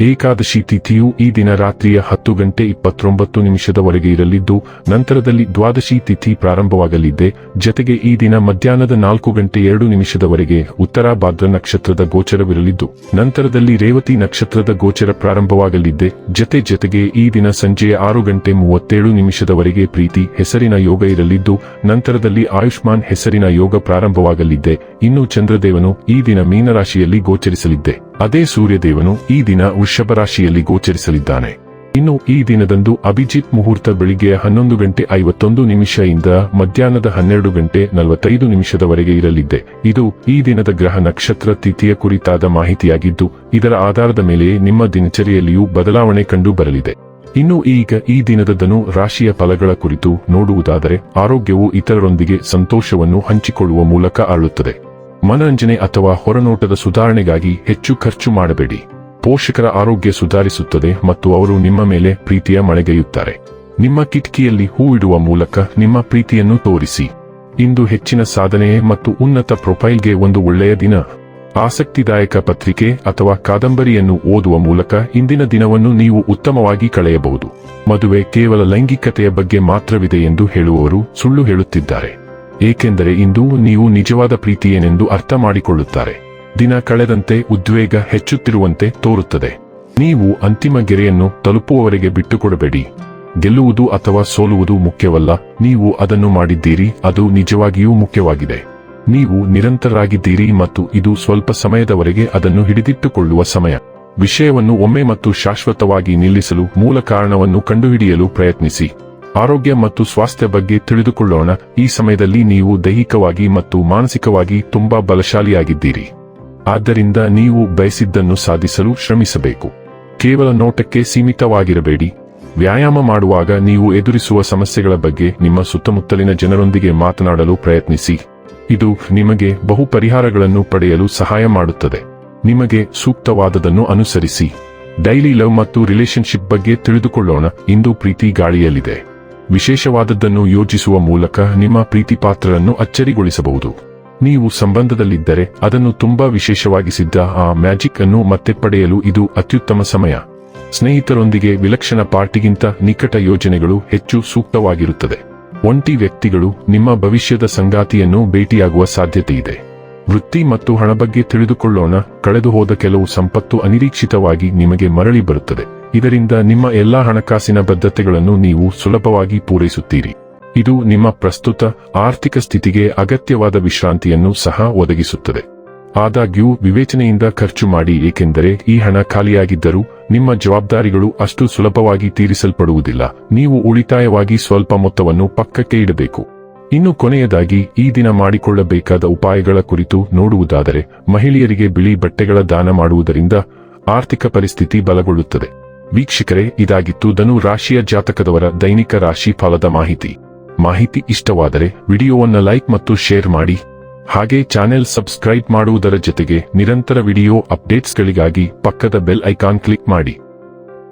ಏಕಾದಶಿ ತಿಥಿಯು ಈ ದಿನ ರಾತ್ರಿಯ ಹತ್ತು ಗಂಟೆ ಇಪ್ಪತ್ತೊಂಬತ್ತು ನಿಮಿಷದವರೆಗೆ ಇರಲಿದ್ದು, ನಂತರದಲ್ಲಿ ದ್ವಾದಶಿ ತಿಥಿ ಪ್ರಾರಂಭವಾಗಲಿದ್ದೆ ಜತೆಗೆ ಈ ದಿನ ಮಧ್ಯಾಹ್ನದ ನಾಲ್ಕು ಗಂಟೆ ಎರಡು ನಿಮಿಷದವರೆಗೆ ಉತ್ತರ ಭಾದ್ರ ನಕ್ಷತ್ರದ ಗೋಚರವಿರಲಿದ್ದು, ನಂತರದಲ್ಲಿ ರೇವತಿ ನಕ್ಷತ್ರದ ಗೋಚರ ಪ್ರಾರಂಭವಾಗಲಿದ್ದೆ ಜತೆ ಜತೆಗೆ ಈ ದಿನ ಸಂಜೆಯ ಆರು ಗಂಟೆ ಮೂವತ್ತೇಳು ನಿಮಿಷದವರೆಗೆ ಪ್ರೀತಿ ಹೆಸರಿನ ಯೋಗ ಇರಲಿದ್ದು, ನಂತರದಲ್ಲಿ ಆಯುಷ್ಮಾನ್ ಹೆಸರಿನ ಯೋಗ ಪ್ರಾರಂಭವಾಗಲಿದ್ದೆ ಇನ್ನು ಚಂದ್ರದೇವನು ಈ ದಿನ ಮೀನರಾಶಿಯಲ್ಲಿ ಗೋಚರಿಸಲಿದ್ದೆ ಅದೇ ಸೂರ್ಯದೇವನು ಈ ದಿನ ವೃಷಭ ರಾಶಿಯಲ್ಲಿ ಗೋಚರಿಸಲಿದ್ದಾನೆ. ಇನ್ನು ಈ ದಿನದಂದು ಅಭಿಜಿತ್ ಮುಹೂರ್ತ ಬೆಳಿಗ್ಗೆ ಹನ್ನೊಂದು ಗಂಟೆ ಐವತ್ತೊಂದು ನಿಮಿಷದಿಂದ ಮಧ್ಯಾಹ್ನದ ಹನ್ನೆರಡು ಗಂಟೆ ನಲವತ್ತೈದು ನಿಮಿಷದವರೆಗೆ ಇರಲಿದ್ದೆ. ಇದು ಈ ದಿನದ ಗ್ರಹ ನಕ್ಷತ್ರ ತಿಥಿಯ ಕುರಿತಾದ ಮಾಹಿತಿಯಾಗಿದ್ದು, ಇದರ ಆಧಾರದ ಮೇಲೆ ನಿಮ್ಮ ದಿನಚರಿಯಲ್ಲಿಯೂ ಬದಲಾವಣೆ ಕಂಡು ಬರಲಿದೆ ಇನ್ನು ಈಗ ಈ ದಿನದದನು ರಾಶಿಯ ಫಲಗಳ ಕುರಿತು ನೋಡುವುದಾದರೆ, ಆರೋಗ್ಯವು ಇತರರೊಂದಿಗೆ ಸಂತೋಷವನ್ನು ಹಂಚಿಕೊಳ್ಳುವ ಮೂಲಕ ಆಳುತ್ತದೆ ಮನರಂಜನೆ ಅಥವಾ ಹೊರನೋಟದ ಸುಧಾರಣೆಗಾಗಿ ಹೆಚ್ಚು ಖರ್ಚು ಮಾಡಬೇಡಿ. ಪೋಷಕರ ಆರೋಗ್ಯ ಸುಧಾರಿಸುತ್ತದೆ ಮತ್ತು ಅವರು ನಿಮ್ಮ ಮೇಲೆ ಪ್ರೀತಿಯ ಮಳೆಗೈಯುತ್ತಾರೆ. ನಿಮ್ಮ ಕಿಟಕಿಯಲ್ಲಿ ಹೂ ಇಡುವ ಮೂಲಕ ನಿಮ್ಮ ಪ್ರೀತಿಯನ್ನು ತೋರಿಸಿ. ಇಂದು ಹೆಚ್ಚಿನ ಸಾಧನೆ ಮತ್ತು ಉನ್ನತ ಪ್ರೊಫೈಲ್ಗೆ ಒಂದು ಒಳ್ಳೆಯ ದಿನ. ಆಸಕ್ತಿದಾಯಕ ಪತ್ರಿಕೆ ಅಥವಾ ಕಾದಂಬರಿಯನ್ನು ಓದುವ ಮೂಲಕ ಇಂದಿನ ದಿನವನ್ನು ನೀವು ಉತ್ತಮವಾಗಿ ಕಳೆಯಬಹುದು. ಮದುವೆ ಕೇವಲ ಲೈಂಗಿಕತೆಯ ಬಗ್ಗೆ ಮಾತ್ರವಿದೆ ಎಂದು ಹೇಳುವವರು ಸುಳ್ಳು ಹೇಳುತ್ತಿದ್ದಾರೆ. ಏಕೆಂದರೆ ಇಂದು ನೀವು ನಿಜವಾದ ಪ್ರೀತಿಯೇನೆಂದು ಅರ್ಥ ಮಾಡಿಕೊಳ್ಳುತ್ತಾರೆ ದಿನ ಕಳೆದಂತೆ ಉದ್ವೇಗ ಹೆಚ್ಚುತ್ತಿರುವಂತೆ ತೋರುತ್ತದೆ. ನೀವು ಅಂತಿಮ ಗೆರೆಯನ್ನು ತಲುಪುವವರೆಗೆ ಬಿಟ್ಟುಕೊಡಬೇಡಿ. ಗೆಲ್ಲುವುದು ಅಥವಾ ಸೋಲುವುದು ಮುಖ್ಯವಲ್ಲ. ನೀವು ಅದನ್ನು ಮಾಡಿದ್ದೀರಿ, ಅದು ನಿಜವಾಗಿಯೂ ಮುಖ್ಯವಾಗಿದೆ. ನೀವು ನಿರಂತರರಾಗಿದ್ದೀರಿ ಮತ್ತು ಇದು ಸ್ವಲ್ಪ ಸಮಯದವರೆಗೆ ಅದನ್ನು ಹಿಡಿದಿಟ್ಟುಕೊಳ್ಳುವ ಸಮಯ. ವಿಷಯವನ್ನು ಒಮ್ಮೆ ಮತ್ತು ಶಾಶ್ವತವಾಗಿ ನಿಲ್ಲಿಸಲು ಮೂಲ ಕಾರಣವನ್ನು ಕಂಡುಹಿಡಿಯಲು ಪ್ರಯತ್ನಿಸಿ. ಆರೋಗ್ಯ ಮತ್ತು ಸ್ವಾಸ್ಥ್ಯ ಬಗ್ಗೆ ತಿಳಿದುಕೊಳ್ಳೋಣ. ಈ ಸಮಯದಲ್ಲಿ ನೀವು ದೈಹಿಕವಾಗಿ ಮತ್ತು ಮಾನಸಿಕವಾಗಿ ತುಂಬಾ ಬಲಶಾಲಿಯಾಗಿದ್ದೀರಿ. ಆದ್ದರಿಂದ ನೀವು ಬಯಸಿದ್ದನ್ನು ಸಾಧಿಸಲು ಶ್ರಮಿಸಬೇಕು. ಕೇವಲ ನೋಟಕ್ಕೆ ಸೀಮಿತವಾಗಿರಬೇಡಿ. ವ್ಯಾಯಾಮ ಮಾಡುವಾಗ ನೀವು ಎದುರಿಸುವ ಸಮಸ್ಯೆಗಳ ಬಗ್ಗೆ ನಿಮ್ಮ ಸುತ್ತಮುತ್ತಲಿನ ಜನರೊಂದಿಗೆ ಮಾತನಾಡಲು ಪ್ರಯತ್ನಿಸಿ. ಇದು ನಿಮಗೆ ಬಹು ಪರಿಹಾರಗಳನ್ನು ಪಡೆಯಲು ಸಹಾಯ ಮಾಡುತ್ತದೆ. ನಿಮಗೆ ಸೂಕ್ತವಾದದನ್ನು ಅನುಸರಿಸಿ. ಡೈಲಿ ಲವ್ ಮತ್ತು ರಿಲೇಶನ್ಶಿಪ್ ಬಗ್ಗೆ ತಿಳಿದುಕೊಳ್ಳೋಣ. ಇಂದು ಪ್ರೀತಿ ಗಾಳಿಯಲ್ಲಿದೆ. ವಿಶೇಷವಾದದ್ದನ್ನು ಯೋಜಿಸುವ ಮೂಲಕ ನಿಮ್ಮ ಪ್ರೀತಿಪಾತ್ರರನ್ನು ಅಚ್ಚರಿಗೊಳಿಸಬಹುದು. ನೀವು ಸಂಬಂಧದಲ್ಲಿದ್ದರೆ ಅದನ್ನು ತುಂಬಾ ವಿಶೇಷವಾಗಿಸಿದ್ದ ಆ ಮ್ಯಾಜಿಕ್ ಅನ್ನು ಮತ್ತೆ ಪಡೆಯಲು ಇದು ಅತ್ಯುತ್ತಮ ಸಮಯ. ಸ್ನೇಹಿತರೊಂದಿಗೆ ವಿಲಕ್ಷಣ ಪಾರ್ಟಿಗಿಂತ ನಿಕಟ ಯೋಜನೆಗಳು ಹೆಚ್ಚು ಸೂಕ್ತವಾಗಿರುತ್ತದೆ. ಒಂಟಿ ವ್ಯಕ್ತಿಗಳು ನಿಮ್ಮ ಭವಿಷ್ಯದ ಸಂಗಾತಿಯನ್ನು ಭೇಟಿಯಾಗುವ ಸಾಧ್ಯತೆಯಿದೆ. ವೃತ್ತಿ ಮತ್ತು ಹಣ ಬಗ್ಗೆ ತಿಳಿದುಕೊಳ್ಳೋಣ. ಕಳೆದು ಹೋದ ಕೆಲವು ಸಂಪತ್ತು ಅನಿರೀಕ್ಷಿತವಾಗಿ ನಿಮಗೆ ಮರಳಿ ಬರುತ್ತದೆ. ಇದರಿಂದ ನಿಮ್ಮ ಎಲ್ಲಾ ಹಣಕಾಸಿನ ಬದ್ಧತೆಗಳನ್ನು ನೀವು ಸುಲಭವಾಗಿ ಪೂರೈಸುತ್ತೀರಿ. ಇದು ನಿಮ್ಮ ಪ್ರಸ್ತುತ ಆರ್ಥಿಕ ಸ್ಥಿತಿಗೆ ಅಗತ್ಯವಾದ ವಿಶ್ರಾಂತಿಯನ್ನು ಸಹ ಒದಗಿಸುತ್ತದೆ. ಆದಾಗ್ಯೂ, ವಿವೇಚನೆಯಿಂದ ಖರ್ಚು ಮಾಡಿ, ಏಕೆಂದರೆ ಈ ಹಣ ಖಾಲಿಯಾಗಿದ್ದರೂ ನಿಮ್ಮ ಜವಾಬ್ದಾರಿಗಳು ಅಷ್ಟು ಸುಲಭವಾಗಿ ತೀರಿಸಲ್ಪಡುವುದಿಲ್ಲ. ನೀವು ಉಳಿತಾಯವಾಗಿ ಸ್ವಲ್ಪ ಮೊತ್ತವನ್ನು ಪಕ್ಕಕ್ಕೆ ಇಡಬೇಕು. ಇನ್ನು ಕೊನೆಯದಾಗಿ ಈ ದಿನ ಮಾಡಿಕೊಳ್ಳಬೇಕಾದ ಉಪಾಯಗಳ ಕುರಿತು ನೋಡುವುದಾದರೆ, ಮಹಿಳೆಯರಿಗೆ ಬಿಳಿ ಬಟ್ಟೆಗಳ ದಾನ ಮಾಡುವುದರಿಂದ ಆರ್ಥಿಕ ಪರಿಸ್ಥಿತಿ ಬಲಗೊಳ್ಳುತ್ತದೆ. ವೀಕ್ಷಕರೇ, ಇದಾಗಿತ್ತು ಧನು ರಾಶಿಯ ಜಾತಕದವರ ದೈನಿಕ ರಾಶಿ ಫಲದ ಮಾಹಿತಿ. ಮಾಹಿತಿ ಇಷ್ಟವಾದರೆ ವಿಡಿಯೋವನ್ನು ಲೈಕ್ ಮತ್ತು ಶೇರ್ ಮಾಡಿ. ಹಾಗೆ ಚಾನೆಲ್ ಸಬ್ಸ್ಕ್ರೈಬ್ ಮಾಡುವುದರ ಜೊತೆಗೆ ನಿರಂತರ ವಿಡಿಯೋ ಅಪ್ಡೇಟ್ಸ್ಗಳಿಗಾಗಿ ಪಕ್ಕದ ಬೆಲ್ ಐಕಾನ್ ಕ್ಲಿಕ್ ಮಾಡಿ.